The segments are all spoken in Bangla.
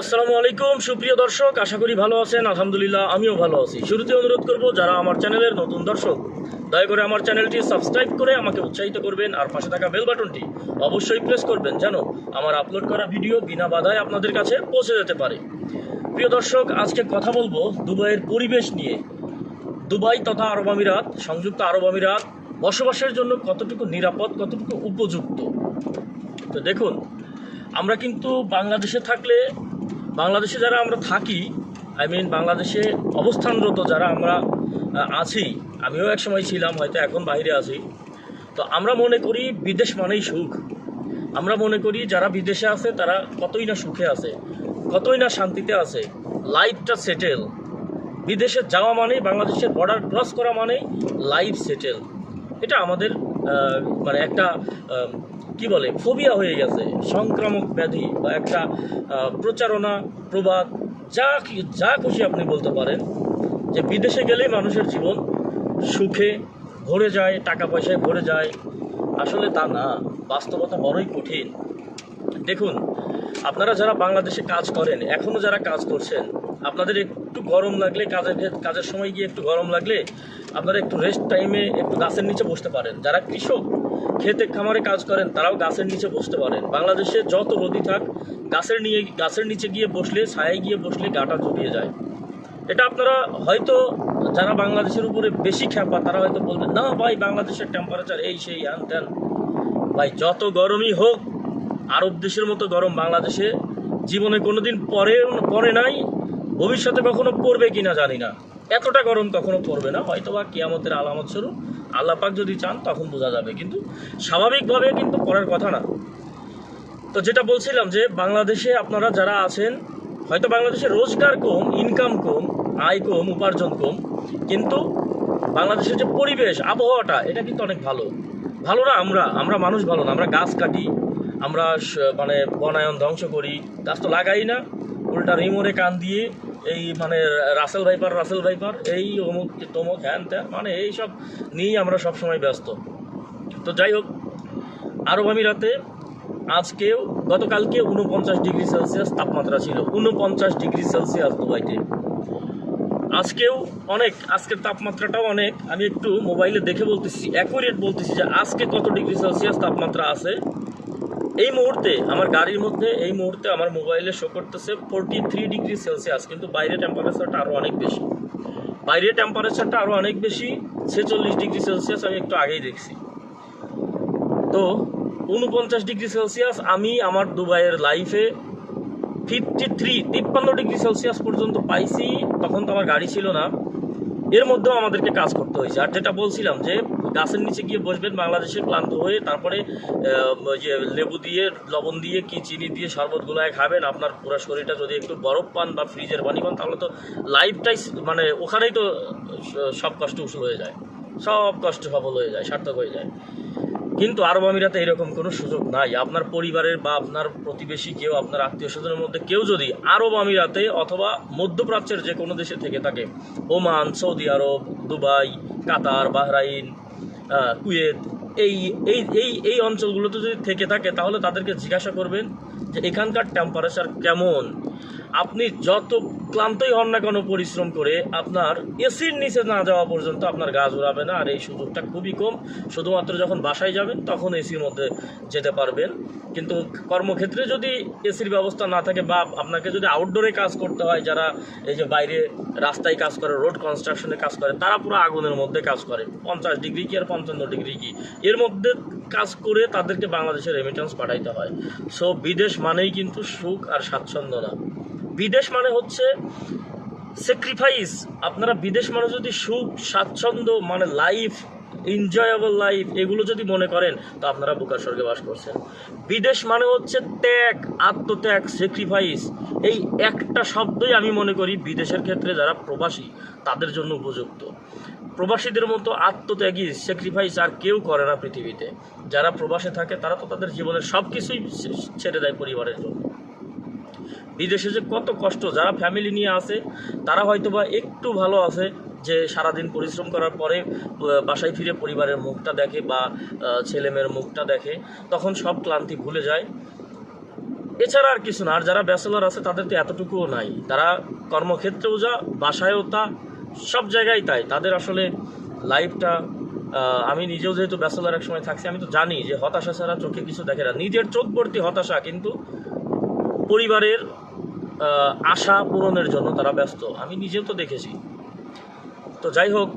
আসসালামু আলাইকুম, সুপ্রিয় দর্শক, আশা করি ভালো আছেন। আলহামদুলিল্লাহ, আমিও ভালো আছি। শুরুতে অনুরোধ করব, যারা আমার চ্যানেলের নতুন দর্শক, দয়া করে আমার চ্যানেলটি সাবস্ক্রাইব করে আমাকে উৎসাহিত করবেন আর পাশে থাকা বেল বাটনটি অবশ্যই প্রেস করবেন যেন আমার আপলোড করা ভিডিও বিনা বাধায় আপনাদের কাছে পৌঁছে যেতে পারে। প্রিয় দর্শক, আজকে কথা বলব দুবাইয়ের পরিবেশ নিয়ে। দুবাই তথা আরব আমিরাত, সংযুক্ত আরব আমিরাত, বসবাসের জন্য কতটুকু নিরাপদ, কতটুকু উপযুক্ত? তো দেখুন, আমরা কিন্তু বাংলাদেশে থাকলে বাংলাদেশে যারা আমরা থাকি আই মিন বাংলাদেশে অবস্থানরত যারা আমরা আছি, আমিও এক সময় ছিলাম, হয়তো এখন বাইরে আছি। তো আমরা মনে করি বিদেশ মানেই সুখ। আমরা মনে করি যারা বিদেশে আছে, তারা কতই না সুখে আছে, কতই না শান্তিতে আছে লাইফটা সেটেল বিদেশে যাওয়া মানেই, বাংলাদেশের বর্ডার ক্রস করা মানেই লাইফ সেটেল এটা আমাদের মানে একটা কি বলে ফোবিয়া হয়ে গেছে, সংক্রামক ব্যাধি বা একটা প্রচারণা, প্রবাদ, যা যা খুশি আপনি বলতে পারেন যে বিদেশে গেলেই মানুষের জীবন সুখে ভরে যায়, টাকা পয়সায় ভরে যায়। আসলে তা না, বাস্তবতা বড়ই কঠিন। দেখুন, আপনারা যারা বাংলাদেশে কাজ করেন এখনও যারা কাজ করছেন, আপনাদের একটু গরম লাগলে, কাজের কাজের সময় গিয়ে একটু গরম লাগলে, আপনারা একটু রেস্ট টাইমে একটু গাছের নিচে বসতে পারেন। যারা কৃষক খেতে খামারে কাজ করেন, তারাও গাছের নিচে বসতে পারেন। বাংলাদেশে যত রোদি থাক, গাছের নিয়ে, গাছের নিচে গিয়ে বসলে, ছায়ায় গিয়ে বসলে গাটা জড়িয়ে যায়। এটা আপনারা হয়তো যারা বাংলাদেশের উপরে বেশি খ্যাপা, তারা হয়তো বলবেন, না ভাই, বাংলাদেশের টেম্পারেচার এই, সেই হ্যান ত্যান ভাই, যত গরমই হোক, আরব দেশের মতো গরম বাংলাদেশে জীবনে কোনোদিন পরে পরে নাই, ভবিষ্যতে কখনো পড়বে কিনা জানি না। এতটা গরম কখনো পড়বে না হয়তো বা কিয়ামতের আলামত স্বরূপ আল্লাপাক যদি চান তখন বোঝা যাবে, কিন্তু স্বাভাবিকভাবে কিন্তু পড়ার কথা না। তো যেটা বলছিলাম যে বাংলাদেশে আপনারা যারা আছেন, হয়তো বাংলাদেশে রোজগার কম ইনকাম কম, আয় কম, উপার্জন কম, কিন্তু বাংলাদেশের যে পরিবেশ, আবহাওয়াটা, এটা কিন্তু অনেক ভালো। ভালো না আমরা? আমরা মানুষ ভালো না, আমরা গাছ কাটি, আমরা মানে বনায়ন ধ্বংস করি, গাছ তো লাগাই না, উল্টা রিমোরে কান দিয়ে এই মানে রাসেল ভাইপার রাসেল ভাইপার, এই অমুক তমুক, হ্যান ত্যান মানে এইসব নিয়েই আমরা সবসময় ব্যস্ত। তো যাই হোক, আরব আমিরাতে আজকেও গতকালকে উনপঞ্চাশ ডিগ্রি সেলসিয়াস তাপমাত্রা ছিল। উনপঞ্চাশ ডিগ্রি সেলসিয়াস দুবাইতে। আজকেও অনেক, আজকের তাপমাত্রাটাও অনেক। আমি একটু মোবাইলে দেখে বলতেছি, অ্যাকুরেট বলতেছি যে আজকে কত ডিগ্রি সেলসিয়াস তাপমাত্রা আছে? এই মুহূর্তে আমার গাড়ির মধ্যে, এই মুহূর্তে আমার মোবাইলে শো করতেছে ফোরটি থ্রি ডিগ্রি সেলসিয়াস কিন্তু বাইরে টেম্পারেচারটা আরও অনেক বেশি। বাইরে টেম্পারেচারটা আরও অনেক বেশি, ছেচল্লিশ ডিগ্রি সেলসিয়াস আমি একটু আগেই দেখছি। তো উনপঞ্চাশ ডিগ্রি সেলসিয়াস আমি আমার দুবাইয়ের লাইফে ফিফটি থ্রি তিপ্পান্ন ডিগ্রি সেলসিয়াস পর্যন্ত পাইছি, তখন তো আমার গাড়ি ছিল না। এর মধ্যেও আমাদেরকে কাজ করতে হয়েছে। আর যেটা বলছিলাম যে গাছের নিচে গিয়ে বসবেন, বাংলাদেশে ক্লান্ত হয়ে তারপরে যে লেবু দিয়ে, লবণ দিয়ে কি চিনি দিয়ে শরবত গুলায় খাবেন, আপনার পুরো শরীরটা যদি একটু বরফ পান বা ফ্রিজের পানি পান, তাহলে তো লাইফটাই মানে ওখানেই তো সব কষ্ট উসুল হয়ে যায়। সব কষ্ট সফল হয়ে যায়, সার্থক হয়ে যায়। কিন্তু আরব আমিরাতে এরকম কোনো সুযোগ নাই। আপনার পরিবারের বা আপনার প্রতিবেশী কেউ, আপনার আত্মীয় স্বজনের মধ্যে কেউ যদি আরব আমিরাতে অথবা মধ্যপ্রাচ্যের যে কোনো দেশে থেকে থাকে, Oman, Saudi Arab, Dubai, Qatar, Bahrain Kuwait এই এই এই এই অঞ্চলগুলোতে যদি থেকে থাকে, তাহলে তাদেরকে জিজ্ঞাসা করবেন যে এখানকার টেম্পারেচার কেমন? আপনি যত ক্লান্তই হন না কেন পরিশ্রম করে, আপনার এসির নিচে না যাওয়া পর্যন্ত আপনার গাছ জোড়াবে না, আর এই সুযোগটা খুবই কম। শুধুমাত্র যখন বাসায় যাবেন, তখন এসির মধ্যে যেতে পারবেন। কিন্তু কর্মক্ষেত্রে যদি এসির ব্যবস্থা না থাকে বা আপনাকে যদি আউটডোরে কাজ করতে হয়, যারা এই যে বাইরে রাস্তায় কাজ করে রোড কনস্ট্রাকশনে কাজ করে, তারা পুরো আগুনের মধ্যে কাজ করে। পঞ্চাশ ডিগ্রি কি আর পঞ্চান্ন ডিগ্রি কি? এর মধ্যে কাজ করে তাদেরকে বাংলাদেশে রেমিটেন্স পাঠাইতে হয়। সো বিদেশ মানেই কিন্তু সুখ আর স্বাচ্ছন্দ্য না। বিদেশ মানে হচ্ছে স্যাক্রিফাইস আপনারা বিদেশ মানে যদি সুখ, স্বাচ্ছন্দ্য মানে লাইফ এনজয়েবল লাইফ এগুলো যদি মনে করেন, তো আপনারা বুকার স্বর্গে বাস করছেন। বিদেশ মানে হচ্ছে ত্যাগ, আত্মত্যাগ স্যাক্রিফাইস এই একটা শব্দই আমি মনে করি বিদেশের ক্ষেত্রে যারা প্রবাসী, তাদের জন্য উপযুক্ত। প্রবাসীদের মতো আত্মত্যাগী স্যাক্রিফাইস আর কেউ করে না পৃথিবীতে। যারা প্রবাসে থাকে, তারা তো তাদের জীবনের সব কিছুই ছেড়ে দেয় পরিবারের জন্য। বিদেশে যে কত কষ্ট, যারা ফ্যামিলি নিয়ে আছে, তারা হয়তো বা একটু ভালো আছে যে সারাদিন পরিশ্রম করার পরে বাসায় ফিরে পরিবারের মুখটা দেখে বা ছেলেমেয়ের মুখটা দেখে, তখন সব ক্লান্তি ভুলে যায়। এছাড়া আর কিছু না, আর যারা ব্যাচেলর আছে, তাদের তো এতটুকুও নাই। তারা কর্মক্ষেত্রেও যা, বাসায়ও তা, সব জায়গায় তাই। তাদের আসলে লাইফটা আমি নিজেও যেহেতু ব্যাচেলর এক সময় থাকছি, আমি তো জানি যে হতাশা ছাড়া চোখে কিছু দেখে না। নিজের চোখ ভর্তি হতাশা কিন্তু পরিবারের আশা পূরণের জন্য তারা ব্যস্ত। আমি নিজেও তো দেখেছি। তো যাই হোক,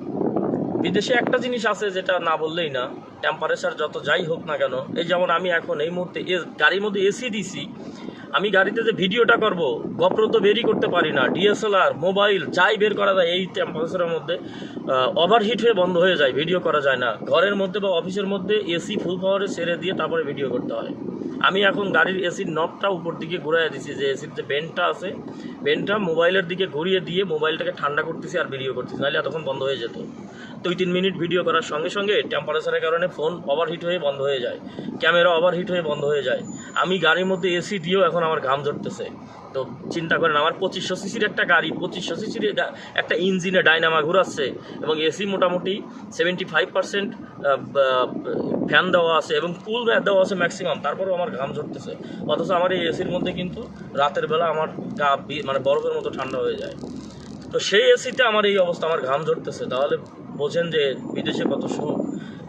বিদেশে একটা জিনিস আছে যেটা না বললেই না টেম্পারেচার যত যাই হোক না কেন, এই যেমন আমি এখন এই মুহূর্তে গাড়ির মধ্যে এসি দিছি, আমি গাড়িতে যে ভিডিওটা করব গপ্র তো বেরই করতে পারি না ডিএসএলআর মোবাইল, যাই বের করা যায়, এই টেম্পারেচারের মধ্যে ওভারহিট হয়ে বন্ধ হয়ে যায় ভিডিও করা যায় না। ঘরের মধ্যে বা অফিসের মধ্যে এসি ফুল পাওয়ারে ছেড়ে দিয়ে তারপরে ভিডিও করতে হয়। আমি এখন গাড়ির এসির নবটা উপর দিকে ঘুরাই দিছি, যে এসির যে বেনটা আছে বেনটা মোবাইলের দিকে ঘুরিয়ে দিয়ে মোবাইলটাকে ঠান্ডা করতেছি আর ভিডিও করতেছি, নাহলে এতক্ষণ বন্ধ হয়ে যেত। দুই তিন মিনিট ভিডিও করার সঙ্গে সঙ্গে টেম্পারেচারের কারণে ফোন ওভারহিট হয়ে বন্ধ হয়ে যায় ক্যামেরা ওভারহিট হয়ে বন্ধ হয়ে যায়। আমি গাড়ির মধ্যে এসি দিয়েও এখন আমার ঘাম ঝরতেছে। তো চিন্তা করেন, আমার পঁচিশশো সিসির একটা গাড়ি, পঁচিশশো সিসির একটা ইঞ্জিনে ডাইনামা ঘুরাচ্ছে এবং এসি মোটামুটি সেভেন্টি ফাইভ পার্সেন্ট ফ্যান দেওয়া আছে এবং কুল দেওয়া আছে ম্যাক্সিমাম তারপরেও আমার ঘাম ঝরতেছে। অথচ আমার এই এসির মধ্যে কিন্তু রাতের বেলা আমার গা মানে বরফের মতো ঠান্ডা হয়ে যায়। তো সেই এসিতে আমার এই অবস্থা, আমার ঘাম ঝরতেছে। তাহলে বোঝেন যে বিদেশে কত সুখ।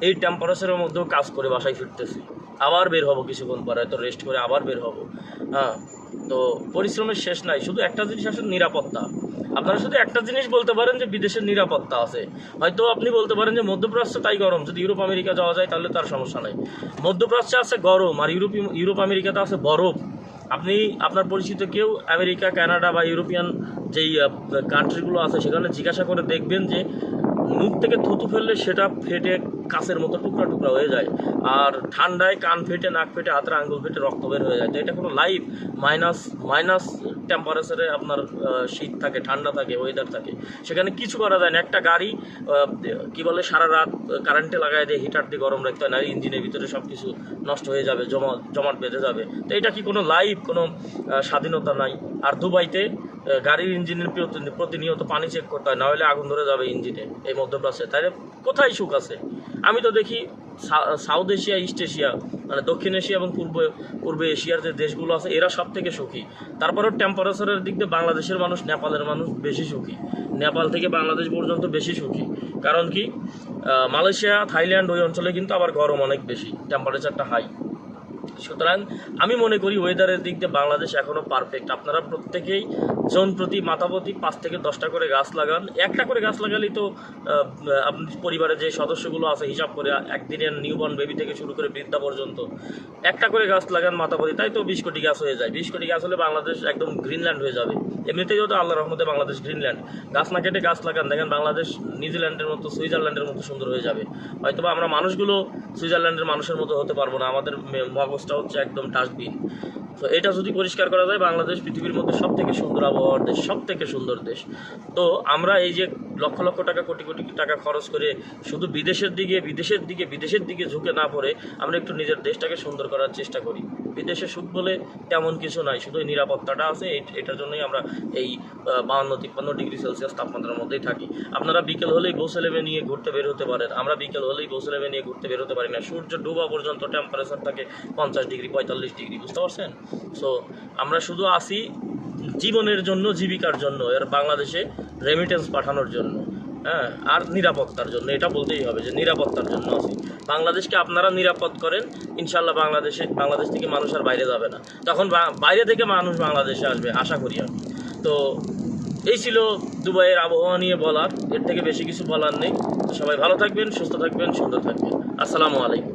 এই টেম্পারেচারের মধ্যেও কাজ করে বাসায় ফিরতেছি। আবার বের হব কিছুক্ষণ পরে তো রেস্ট করে আবার বের হব। হ্যাঁ। তো পরিশ্রমের শেষ নাই, শুধু একটা জিনিস আসলে নিরাপত্তা। আপনারা শুধু একটা জিনিস বলতে পারেন যে বিদেশের নিরাপত্তা আছে। হয়তো আপনি বলতে পারেন যে মধ্যপ্রাচ্যে তাই গরম, যদি ইউরোপ, আমেরিকা যাওয়া যায় তাহলে তার সমস্যা নাই। মধ্যপ্রাচ্যে আছে গরম আর ইউরোপ ইউরোপ, আমেরিকাতে আছে বরফ। আপনি, আপনার পরিচিত কেউ আমেরিকা, কানাডা বা ইউরোপিয়ান যেই কান্ট্রিগুলো আছে সেখানে জিজ্ঞাসা করে দেখবেন যে মুখ থেকে থুতু ফেললে সেটা ফেটে কাছের মতো টুকরা টুকরা হয়ে যায়। আর ঠান্ডায় কান ফেটে, নাক ফেটে, হাতের আঙ্গুল ফেটে রক্ত বের হয়ে যায়। তো এটা কোনো লাইফ মাইনাস মাইনাস টেম্পারেচারে আপনার শীত থাকে, ঠান্ডা থাকে ওয়েদার থাকে। সেখানে কিছু করা যায় না। একটা গাড়ি কি বলে, সারা রাত কারেন্টে লাগায় দিয়ে হিটার দিয়ে গরম রাখতে হয় না ইঞ্জিনের ভিতরে সব কিছু নষ্ট হয়ে যাবে, জমা, জমাট বেঁধে যাবে। তো এটা কি কোনো লাইভ কোনো স্বাধীনতা নাই? আর দুবাইতে গাড়ির ইঞ্জিনের প্রতিনিয়ত পানি চেক করতে হয়, নাহলে আগুন ধরে যাবে ইঞ্জিনে এই মধ্যপ্রাচ্যে তাহলে কোথায় সুখ আছে? আমি তো দেখি সাউথ এশিয়া ইস্ট এশিয়া মানে দক্ষিণ এশিয়া এবং পূর্ব পূর্ব এশিয়ার যে দেশগুলো আছে, এরা সব থেকে সুখী। তারপরেও টেম্পারেচারের দিক দিয়ে বাংলাদেশের মানুষ, নেপালের মানুষ বেশি সুখী। নেপাল থেকে বাংলাদেশ পর্যন্ত বেশি সুখী। কারণ কি? মালয়েশিয়া, থাইল্যান্ড ওই অঞ্চলে কিন্তু আবার গরম অনেক বেশি টেম্পারেচারটা হাই সুতরাং আমি মনে করি ওয়েদারের দিক দিয়ে বাংলাদেশ এখনও পারফেক্ট। আপনারা প্রত্যেকেই জন প্রতি মাথাপতি পাঁচ থেকে দশটা করে গাছ লাগান। একটা করে গাছ লাগালেই তো আপনি পরিবারের যে সদস্যগুলো আছে, হিসাব করে একদিনের নিউবর্ন বেবি থেকে শুরু করে বৃদ্ধা পর্যন্ত একটা করে গাছ লাগান মাথাপতি তাই তো বিশ কোটি গাছ হয়ে যায়। বিশ কোটি গাছ হলে বাংলাদেশ একদম গ্রিনল্যান্ড হয়ে যাবে। এমনিতেই তো আল্লাহ রহমতে বাংলাদেশ গ্রিনল্যান্ড। গাছ না কেটে গাছ লাগান, দেখেন বাংলাদেশ নিউজিল্যান্ডের মতো, সুইজারল্যান্ডের মতো সুন্দর হয়ে যাবে। হয়তোবা আমরা মানুষগুলো সুইজারল্যান্ডের মানুষের মতো হতে পারব না, আমাদের মে- মগজটা হচ্ছে একদম ডাস্টবিন তো এটা যদি পরিষ্কার করা যায়, বাংলাদেশ পৃথিবীর মধ্যে সব থেকে সুন্দর আবহাওয়ার দেশ সব থেকে সুন্দর দেশ। তো আমরা এই যে লক্ষ লক্ষ টাকা, কোটি কোটি টাকা খরচ করে শুধু বিদেশের দিকে বিদেশের দিকে বিদেশের দিকে ঝুঁকে না পড়ে আমরা একটু নিজের দেশটাকে সুন্দর করার চেষ্টা করি। বিদেশে সুখ বলে তেমন কিছু নাই, শুধু নিরাপত্তাটা আছে এটার জন্যই আমরা এই বাহান্ন তিপ্পান্ন ডিগ্রি সেলসিয়াস তাপমাত্রার মধ্যেই থাকি। আপনারা বিকেল হলেই গোসেলেবে নিয়ে ঘুরতে বের হতে পারেন। আমরা বিকেল হলেই গোসেলেবে নিয়ে ঘুরতে বের হতে পারি না। সূর্য ডুবা পর্যন্ত টেম্পারেচার থাকে পঞ্চাশ ডিগ্রি, পঁয়তাল্লিশ ডিগ্রি, বুঝতে পারছেন? সো আমরা শুধু আসি জীবনের জন্য, জীবিকার জন্য, এর বাংলাদেশে রেমিটেন্স পাঠানোর জন্য হ্যাঁ আর নিরাপত্তার জন্য, এটা বলতেই হবে যে নিরাপত্তার জন্য আছি বাংলাদেশকে আপনারা নিরাপদ করেন ইনশাল্লাহ বাংলাদেশে, বাংলাদেশ থেকে মানুষ আর বাইরে যাবে না। তখন বাইরে থেকে মানুষ বাংলাদেশে আসবে, আশা করি আমি তো, এই ছিল দুবাইয়ের আবহাওয়া নিয়ে বলার, এর থেকে বেশি কিছু বলার নেই। সবাই ভালো থাকবেন, সুস্থ থাকবেন, সুন্দর থাকবেন। আসসালামু আলাইকুম।